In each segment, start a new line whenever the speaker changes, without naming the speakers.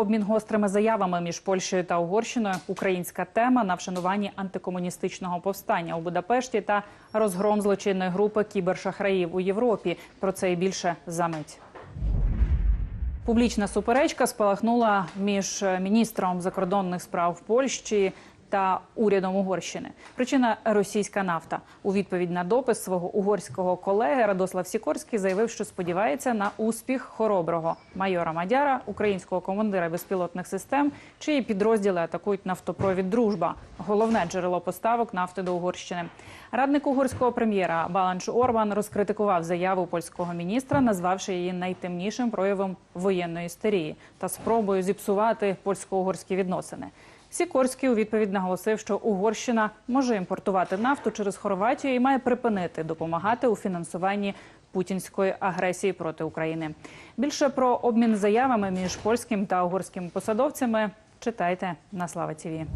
обмін гострими заявами між Польщею та Угорщиною, українська тема на вшануванні антикомуністичного повстання у Будапешті та розгром злочинної групи кібершахраїв у Європі. Про це і більше за мить. Публічна суперечка спалахнула між міністром закордонних справ Польщі та урядом Угорщини. Причина російська нафта. У відповідь на допис свого угорського колеги Радослав Сікорський заявив, що сподівається на успіх хороброго майора Мадяра, українського командира безпілотних систем, чиї підрозділи атакують нафтопровід Дружба, головне джерело поставок нафти до Угорщини. Радник угорського прем'єра Баланч Орбан розкритикував заяву польського міністра, назвавши її найтемнішим проявом воєнної істерії та спробою зіпсувати польсько-угорські відносини. Сікорський у відповідь наголосив, що Угорщина може імпортувати нафту через Хорватію і має припинити допомагати у фінансуванні путінської агресії проти України. Більше про обмін заявами між польським та угорськими посадовцями читайте на Слава ТІВІ.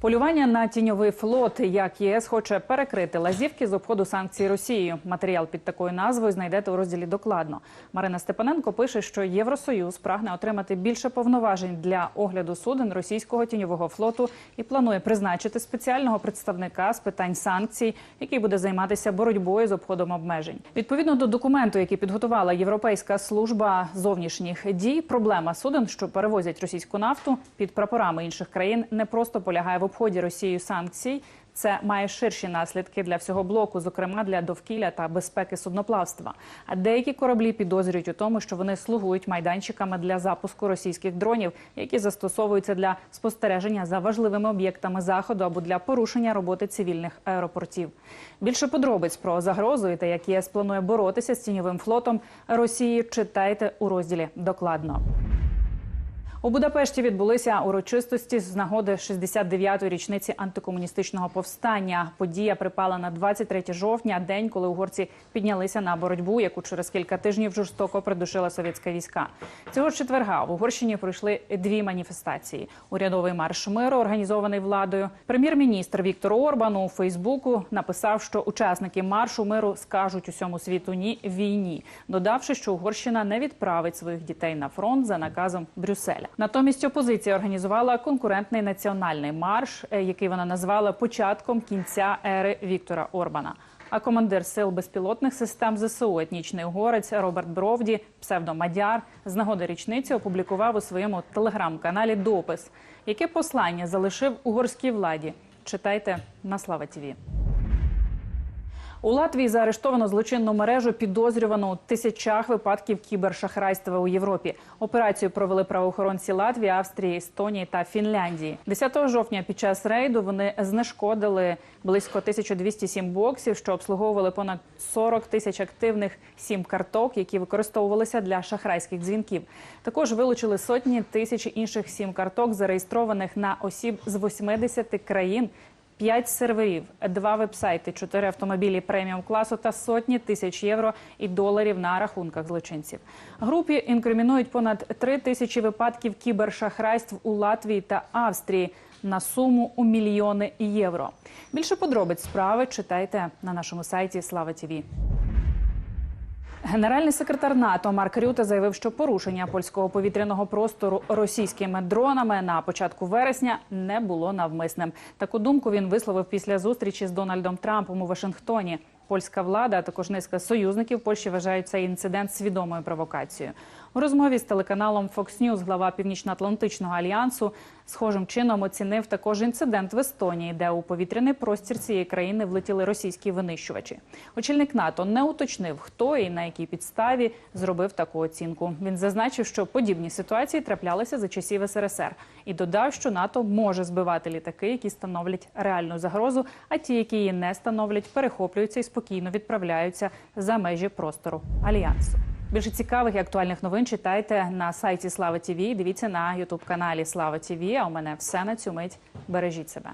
Полювання на тіньовий флот, як ЄС хоче перекрити лазівки з обходу санкцій Росією. Матеріал під такою назвою знайдете у розділі докладно. Марина Степаненко пише, що Євросоюз прагне отримати більше повноважень для огляду суден російського тіньового флоту і планує призначити спеціального представника з питань санкцій, який буде займатися боротьбою з обходом обмежень. Відповідно до документу, який підготувала Європейська служба зовнішніх дій, проблема суден, що перевозять російську нафту під прапорами інших країн, не просто полягає в обході Росією санкцій. Це має ширші наслідки для всього блоку, зокрема для довкілля та безпеки судноплавства. А деякі кораблі підозрюють у тому, що вони слугують майданчиками для запуску російських дронів, які застосовуються для спостереження за важливими об'єктами заходу або для порушення роботи цивільних аеропортів. Більше подробиць про загрозу і те, як ЄС планує боротися з тіньовим флотом Росії, читайте у розділі докладно. У Будапешті відбулися урочистості з нагоди 69-ї річниці антикомуністичного повстання. Подія припала на 23 жовтня, день, коли угорці піднялися на боротьбу, яку через кілька тижнів жорстоко придушила совєтська війська. Цього четверга в Угорщині пройшли дві маніфестації: урядовий марш миру, організований владою. Прем'єр-міністр Віктор Орбан у Фейсбуку написав, що учасники маршу миру скажуть усьому світу ні війні, додавши, що Угорщина не відправить своїх дітей на фронт за наказом Брюсселя. Натомість опозиція організувала конкурентний національний марш, е, який вона назвала початком кінця ери Віктора Орбана. А командир сил безпілотних систем ЗСУ етнічний угорець Роберт Бровді, псевдомадяр, з нагоди річниці опублікував у своєму телеграм-каналі допис, яке послання залишив угорській владі. Читайте на Слава ТІВІ. У Латвії заарештовано злочинну мережу підозрювану у тисячах випадків кібершахрайства у Європі. Операцію провели правоохоронці Латвії, Австрії, Естонії та Фінляндії. 10 жовтня під час рейду вони знешкодили близько 1207 боксів, що обслуговували понад 40 тисяч активних сім-карток, які використовувалися для шахрайських дзвінків. Також вилучили сотні тисяч інших сім-карток, зареєстрованих на осіб з 80 країн. П'ять серверів, два вебсайти, чотири автомобілі преміум класу та сотні тисяч євро і доларів на рахунках злочинців. Групі інкримінують понад три тисячі випадків кібершахрайств у Латвії та Австрії на суму у мільйони євро. Більше подробиць справи читайте на нашому сайті Слава Тіві. Генеральний секретар НАТО Марк Рюте заявив, що порушення польського повітряного простору російськими дронами на початку вересня не було навмисним. Таку думку він висловив після зустрічі з Дональдом Трампом у Вашингтоні. Польська влада, а також низка союзників Польщі вважають цей інцидент свідомою провокацією. У розмові з телеканалом Fox News глава Північно-Атлантичного альянсу схожим чином оцінив також інцидент в Естонії, де у повітряний простір цієї країни влетіли російські винищувачі. Очільник НАТО не уточнив, хто і на якій підставі зробив таку оцінку. Він зазначив, що подібні ситуації траплялися за часів СРСР, і додав, що НАТО може збивати літаки, які становлять реальну загрозу, а ті, які її не становлять, перехоплюються і спокійно відправляються за межі простору альянсу. Більше цікавих і актуальних новин читайте на сайті Слава ТІВІ. Дивіться на Ютуб каналі Слава ТІВІ. А у мене все на цю мить. Бережіть себе.